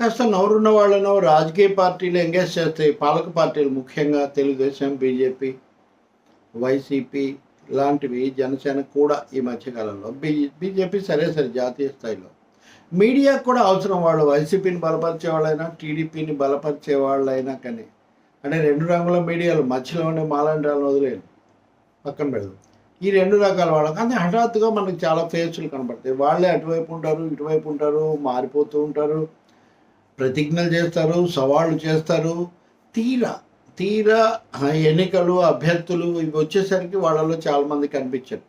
కాస్త నవరున్న వాళ్ళను రాజకీయ పార్టీలు ఎంగేజ్ చేస్తాయి పాలక పార్టీలు ముఖ్యంగా తెలుగుదేశం బీజేపీ వైసీపీ లాంటివి జనసేన కూడా ఈ మధ్యకాలంలో. బీజే బీజేపీ సరే సరే జాతీయ స్థాయిలో. మీడియా కూడా అవసరం వాళ్ళు. వైసీపీని బలపరిచే వాళ్ళైనా టీడీపీని బలపరిచే వాళ్ళైనా కానీ అంటే రెండు రంగుల మీడియాలు మధ్యలో ఉండే మాలాంటి వాళ్ళని వదిలేను పక్కన పెడదాం. ఈ రెండు రకాల వాళ్ళకి కానీ హఠాత్తుగా మనకు చాలా ఫేసులు కనబడతాయి వాళ్ళే అటువైపు ఉంటారు ఇటువైపు ఉంటారు మారిపోతూ ఉంటారు. ప్రతిజ్ఞలు చేస్తారు సవాళ్ళు చేస్తారు. తీరా తీరా ఎన్నికలు అభ్యర్థులు ఇవి వచ్చేసరికి వాళ్ళలో చాలామంది కనిపించారు.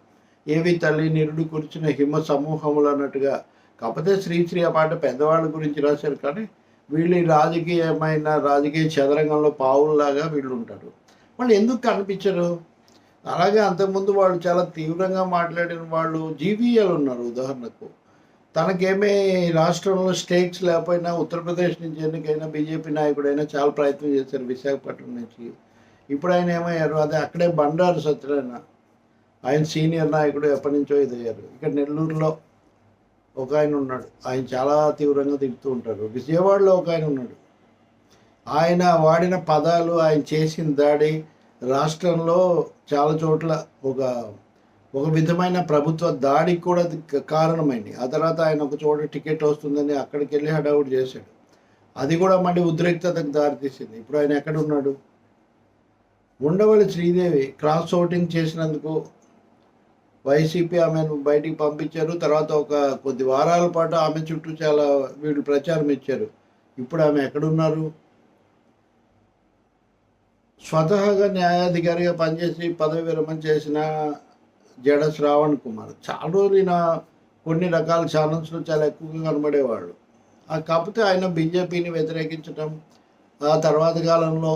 ఏవి తల్లి నిరుడు కూర్చున్న హిమ సమూహములు అన్నట్టుగా. కాకపోతే శ్రీశ్రీ ఆ పాట పెద్దవాళ్ళ గురించి రాశారు కానీ వీళ్ళు రాజకీయమైన రాజకీయ చదరంగంలో పావుల్లాగా వీళ్ళు ఉంటారు. వాళ్ళు ఎందుకు కనిపించరు? అలాగే అంతకుముందు వాళ్ళు చాలా తీవ్రంగా మాట్లాడిన వాళ్ళు జీవీఎల్ ఉన్నారు ఉదాహరణకు. తనకేమీ రాష్ట్రంలో స్టేట్స్ లేకపోయినా ఉత్తరప్రదేశ్ నుంచి ఎన్నికైనా బీజేపీ నాయకుడైనా చాలా ప్రయత్నం చేశారు విశాఖపట్నం నుంచి. ఇప్పుడు ఆయన ఏమయ్యారు? అదే అక్కడే బండారు సత్యనారాయణ. ఆయన సీనియర్ నాయకుడు ఎప్పటి నుంచో ఇదయ్యారు. ఇక్కడ నెల్లూరులో ఒక ఆయన ఉన్నాడు. ఆయన చాలా తీవ్రంగా తిడుతూ ఉంటారు. విజయవాడలో ఒక ఆయన ఉన్నాడు. ఆయన వాడిన పదాలు ఆయన చేసిన దాడి రాష్ట్రంలో చాలా చోట్ల ఒక ఒక విధమైన ప్రభుత్వ దాడికి కూడా కారణమైంది. ఆ తర్వాత ఆయన ఒక చోట టికెట్ వస్తుందని అక్కడికి వెళ్ళి హడావుడ్ చేశాడు. అది కూడా మళ్ళీ ఉద్రిక్తతకు దారితీసింది. ఇప్పుడు ఆయన ఎక్కడ ఉన్నాడు? ఉండవల్లి శ్రీదేవి క్రాస్ ఓటింగ్ చేసినందుకు వైసీపీ ఆమెను బయటికి పంపించారు. తర్వాత ఒక కొద్ది వారాల పాటు ఆమె చుట్టూ చాలా వీళ్ళు ప్రచారం ఇచ్చారు. ఇప్పుడు ఆమె ఎక్కడున్నారు స్వతహాగా న్యాయాధికారిగా పనిచేసి పదవి విరమణ చేసిన జడ శ్రావణ్ కుమార్. చాలా రోజులు ఈయన కొన్ని రకాల ఛానల్స్లో చాలా ఎక్కువగా కనబడేవాళ్ళు. కాకపోతే ఆయన బీజేపీని వ్యతిరేకించడం ఆ తర్వాత కాలంలో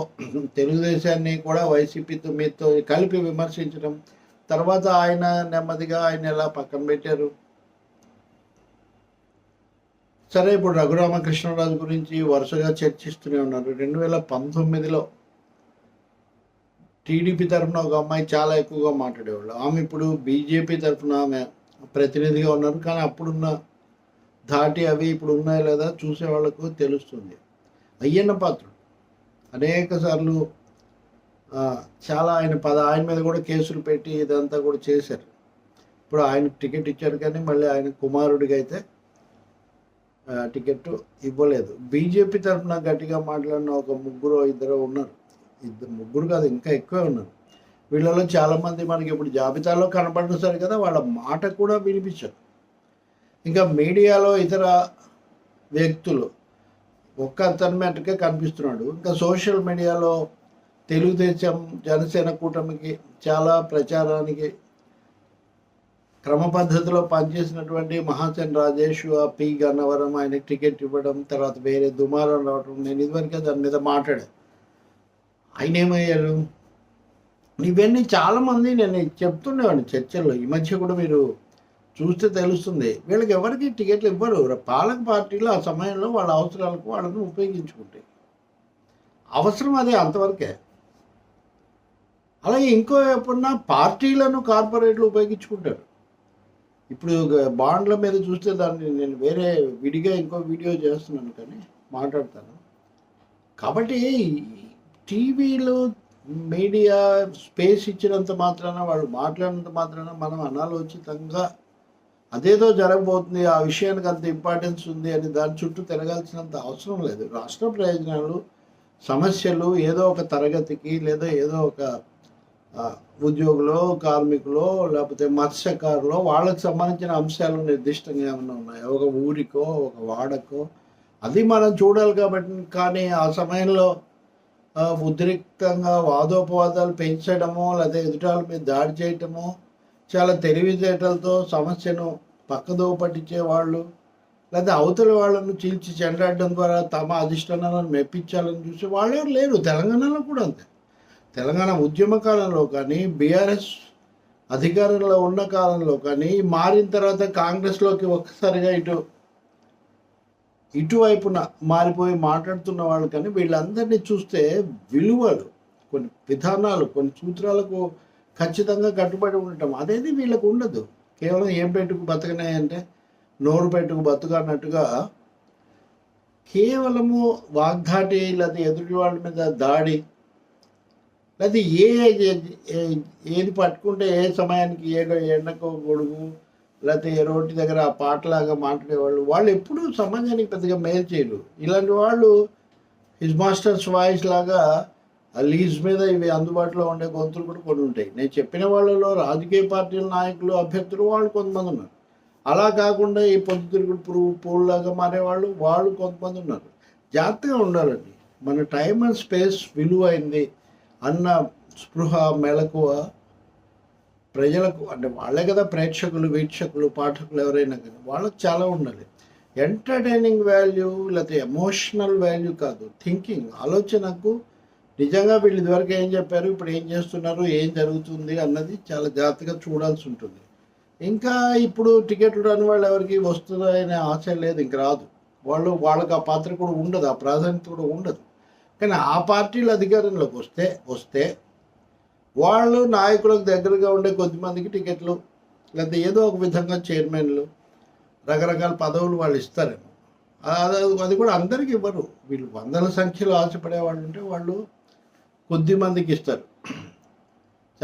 తెలుగుదేశాన్ని కూడా వైసీపీతో మీతో కలిపి విమర్శించడం తర్వాత ఆయన నెమ్మదిగా ఆయన ఎలా పక్కన పెట్టారు? సరే ఇప్పుడు రఘురామకృష్ణరాజు గురించి వరుసగా చర్చిస్తూనే ఉన్నారు. రెండు వేల పంతొమ్మిదిలో టీడీపీ తరఫున ఒక అమ్మాయి చాలా ఎక్కువగా మాట్లాడేవాళ్ళు. ఆమె ఇప్పుడు బీజేపీ తరఫున ఆమె ప్రతినిధిగా ఉన్నారు. కానీ అప్పుడున్న ధాటి అవి ఇప్పుడు ఉన్నాయా లేదా చూసే వాళ్ళకు తెలుస్తుంది. అయ్యన్న పాత్రుడు. అనేక సార్లు చాలా ఆయన పద ఆయన మీద కూడా కేసులు పెట్టి ఇదంతా కూడా చేశారు. ఇప్పుడు ఆయన టికెట్ ఇచ్చారు కానీ మళ్ళీ ఆయన కుమారుడికి అయితే ఆ, టికెట్ ఇవ్వలేదు. బీజేపీ తరఫున గట్టిగా మాట్లాడిన ఒక ముగ్గురు ఇద్దరు ఉన్నారు. ఇద్దరు ముగ్గురు కాదు ఇంకా ఎక్కువే ఉన్నారు. వీళ్ళలో చాలామంది మనకి ఇప్పుడు జాబితాలో కనపడరు సరే కదా వాళ్ళ మాట కూడా వినిపించదు. ఇంకా మీడియాలో ఇతర వ్యక్తులు ఒక్క అతని కనిపిస్తున్నాడు. ఇంకా సోషల్ మీడియాలో తెలుగుదేశం జనసేన కూటమికి చాలా ప్రచారానికి క్రమ పద్ధతిలో పనిచేసినటువంటి మహాసేన్ రాజేష్ పి గన్నవరం ఆయనకి టికెట్ ఇవ్వడం తర్వాత వేరే దుమారం రావడం నేను ఇదివరకే దాని మీద మాట్లాడాను. ఆయన ఏమయ్యారు ఇవన్నీ చాలామంది నేను చెప్తుండేవాడిని చర్చల్లో. ఈ మధ్య కూడా మీరు చూస్తే తెలుస్తుంది. వీళ్ళకి ఎవరికి టికెట్లు ఇవ్వరు. పాలక పార్టీలు ఆ సమయంలో వాళ్ళ అవసరాలకు వాళ్ళని ఉపయోగించుకుంటాయి అవసరం అదే అంతవరకే. అలాగే ఇంకో ఎప్పుడన్నా పార్టీలను కార్పొరేట్లు ఉపయోగించుకుంటారు. ఇప్పుడు బాండ్ల మీద చూస్తే దాన్ని నేను వేరే విడిగా ఇంకో వీడియో చేస్తున్నాను కానీ మాట్లాడతాను. కాబట్టి టీవీలో మీడియా స్పేస్ ఇచ్చినంత మాత్రాన వాళ్ళు మాట్లాడినంత మాత్రాన మనం అనాలోచితంగా అదేదో జరగబోతుంది ఆ విషయానికి అంత ఇంపార్టెన్స్ ఉంది అని దాని చుట్టూ తిరగాల్సినంత అవసరం లేదు. రాష్ట్ర ప్రయోజనాలు సమస్యలు ఏదో ఒక తరగతికి లేదా ఏదో ఒక ఉద్యోగులో కార్మికులో లేకపోతే మత్స్యకారులో వాళ్ళకి సంబంధించిన అంశాలు నిర్దిష్టంగా ఏమైనా ఉన్నాయి? ఒక ఊరికో ఒక వాడకో? అది మనం చూడాలి కాబట్టి కానీ ఆ సమయంలో ఉద్రిక్తంగా వాదోపవాదాలు పెంచడము లేదా ఎదుటాల మీద దాడి చేయటము చాలా తెలివితేటలతో సమస్యను పక్కదో పట్టించే వాళ్ళు లేదా అవతల వాళ్ళను చీల్చి చెండాడడం ద్వారా తమ అధిష్టానాలను మెప్పించాలని చూసి వాళ్ళు ఎవరు లేరు. తెలంగాణలో కూడా అంతే. తెలంగాణ ఉద్యమ కాలంలో కానీ బీఆర్ఎస్ అధికారంలో ఉన్న కాలంలో కానీ మారిన తర్వాత కాంగ్రెస్లోకి ఒక్కసారిగా ఇటు ఇటువైపున మారిపోయి మాట్లాడుతున్న వాళ్ళు కానీ వీళ్ళందరినీ చూస్తే విలువలు కొన్ని విధానాలు కొన్ని సూత్రాలకు ఖచ్చితంగా కట్టుబడి ఉండటం అదేది వీళ్ళకు ఉండదు. కేవలం ఏం పెట్టుకు బతకనే అంటే నోరు పెట్టుకు బతుకు అన్నట్టుగా కేవలము వాగ్దాటి లేదా ఎదుటి వాళ్ళ మీద దాడి లేదా ఏ ఏ- ఏది పట్టుకుంటే ఏ సమయానికి ఏ ఎండకో గొడుగు లేకపోతే ఏ రోడ్డు దగ్గర ఆ పాటలాగా మాట్లాడేవాళ్ళు వాళ్ళు ఎప్పుడూ సమాజానికి పెద్దగా మేలు చేయరు. ఇలాంటి వాళ్ళు హిజ్ మాస్టర్స్ వాయిస్ లాగా ఆ లీజ్ మీద ఇవి అందుబాటులో ఉండే గొంతులు కూడా కొన్ని ఉంటాయి. నేను చెప్పిన వాళ్ళలో రాజకీయ పార్టీల నాయకులు అభ్యర్థులు వాళ్ళు కొంతమంది ఉన్నారు. అలా కాకుండా ఈ పొద్దుతిరుగుడు పురుగు పూలలాగా మారేవాళ్ళు వాళ్ళు కొంతమంది ఉన్నారు. జాగ్రత్తగా ఉండాలండి. మన టైం అండ్ స్పేస్ విలువైంది అన్న స్పృహ మెలకువ ప్రజలకు అంటే వాళ్ళే కదా ప్రేక్షకులు వీక్షకులు పాఠకులు ఎవరైనా కానీ వాళ్ళకి చాలా ఉండాలి. ఎంటర్టైనింగ్ వాల్యూ లేకపోతే ఎమోషనల్ వాల్యూ కాదు. థింకింగ్ ఆలోచనకు నిజంగా వీళ్ళు ఇదివరకు ఏం చెప్పారు ఇప్పుడు ఏం చేస్తున్నారు ఏం జరుగుతుంది అన్నది చాలా జాగ్రత్తగా చూడాల్సి ఉంటుంది. ఇంకా ఇప్పుడు టికెట్లు రాని వాళ్ళు ఎవరికి వస్తుందనే ఆశ లేదు ఇంక రాదు. వాళ్ళు వాళ్ళకి ఆ పాత్ర కూడా ఉండదు ఆ ప్రాధాన్యత కూడా ఉండదు. కానీ ఆ పార్టీలు అధికారంలోకి వస్తే వస్తే వాళ్ళు నాయకులకు దగ్గరగా ఉండే కొద్దిమందికి టికెట్లు లేకపోతే ఏదో ఒక విధంగా చైర్మన్లు రకరకాల పదవులు వాళ్ళు ఇస్తారేమో. అది అది కూడా అందరికి ఇవ్వరు. వీళ్ళు వందల సంఖ్యలో ఆశపడే వాళ్ళు ఉంటే వాళ్ళు కొద్ది మందికి ఇస్తారు.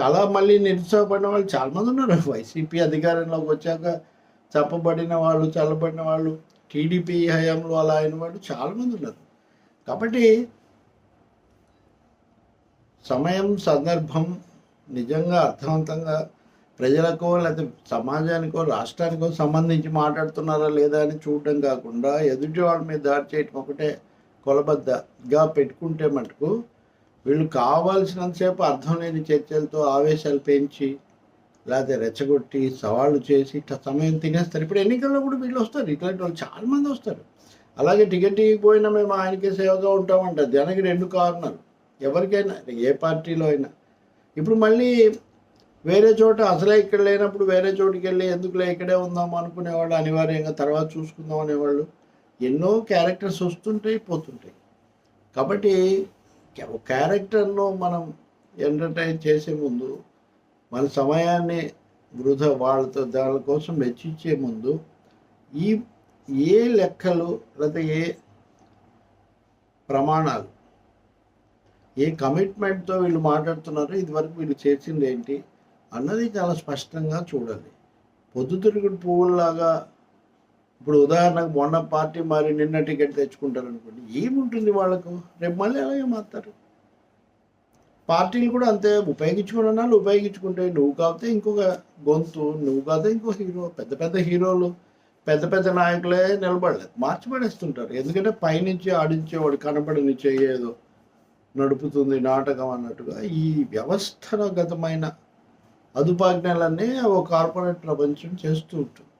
చాలా మళ్ళీ నిరుత్సాహపడిన వాళ్ళు చాలామంది ఉన్నారు. వైసీపీ అధికారంలోకి వచ్చాక చెప్పబడిన వాళ్ళు చల్లబడిన వాళ్ళు టీడీపీ హయాంలో అలా అయిన వాళ్ళు చాలామంది ఉన్నారు. కాబట్టి సమయం సందర్భం నిజంగా అర్థవంతంగా ప్రజలకో లేకపోతే సమాజానికో రాష్ట్రానికో సంబంధించి మాట్లాడుతున్నారా లేదా అని చూడడం కాకుండా ఎదుటి వాళ్ళ మీద దాడి చేయటం ఒకటే కొలబద్దగా పెట్టుకుంటే మటుకు వీళ్ళు కావాల్సినంతసేపు అర్థం లేని చర్చలతో ఆవేశాలు పెంచి లేకపోతే రెచ్చగొట్టి సవాళ్ళు చేసి ఇట్లా సమయం తినేస్తారు. ఇప్పుడు ఎన్నికల్లో కూడా వీళ్ళు వస్తారు. ఇట్లాంటి వాళ్ళు చాలామంది వస్తారు. అలాగే టికెట్ ఇవ్వకపోయినా మేము ఆయనకే సేవగా ఉంటామంట. దానికి రెండు కారణాలు. ఎవరికైనా ఏ పార్టీలో అయినా. ఇప్పుడు మళ్ళీ వేరే చోట అసలే ఇక్కడ లేనప్పుడు వేరే చోటుకి వెళ్ళి ఎందుకులే ఇక్కడే ఉందాం అనుకునేవాళ్ళు అనివార్యంగా తర్వాత చూసుకుందాం అనేవాళ్ళు. ఎన్నో క్యారెక్టర్స్ వస్తుంటాయి పోతుంటాయి. కాబట్టి ఒక క్యారెక్టర్ను మనం ఎంటర్టైన్ చేసే ముందు మన సమయాన్ని వృధా వాళ్ళతో దాని కోసం వెచ్చించే ముందు ఈ ఏ లెక్కలు లేదా ఏ ప్రమాణాలు ఏ కమిట్మెంట్తో వీళ్ళు మాట్లాడుతున్నారో ఇదివరకు వీళ్ళు చేసింది ఏంటి అన్నది చాలా స్పష్టంగా చూడాలి. పొద్దుతిరుగుడు పువ్వుల్లాగా ఇప్పుడు ఉదాహరణకు మొన్న పార్టీ మారి నిన్న టికెట్ తెచ్చుకుంటారు అనుకోండి ఏముంటుంది వాళ్ళకు? రేపు మళ్ళీ అలాగే మారుతారు. పార్టీలు కూడా అంతే ఉపయోగించుకున్నాళ్ళు ఉపయోగించుకుంటే నువ్వు కాకపోతే ఇంకొక గొంతు నువ్వు కాకపోతే ఇంకో హీరో పెద్ద పెద్ద హీరోలు పెద్ద పెద్ద నాయకులే నిలబడలేదు. మార్చి పడేస్తుంటారు. ఎందుకంటే పైనుంచి ఆడించేవాడు కనబడని చెయ్యేదో. నడుపుతుంది నాటకం అన్నట్టుగా ఈ వ్యవస్థగతమైన అదుపాజ్ఞలన్నీ ఓ కార్పొరేట్ ప్రపంచం చేస్తూ ఉంటుంది.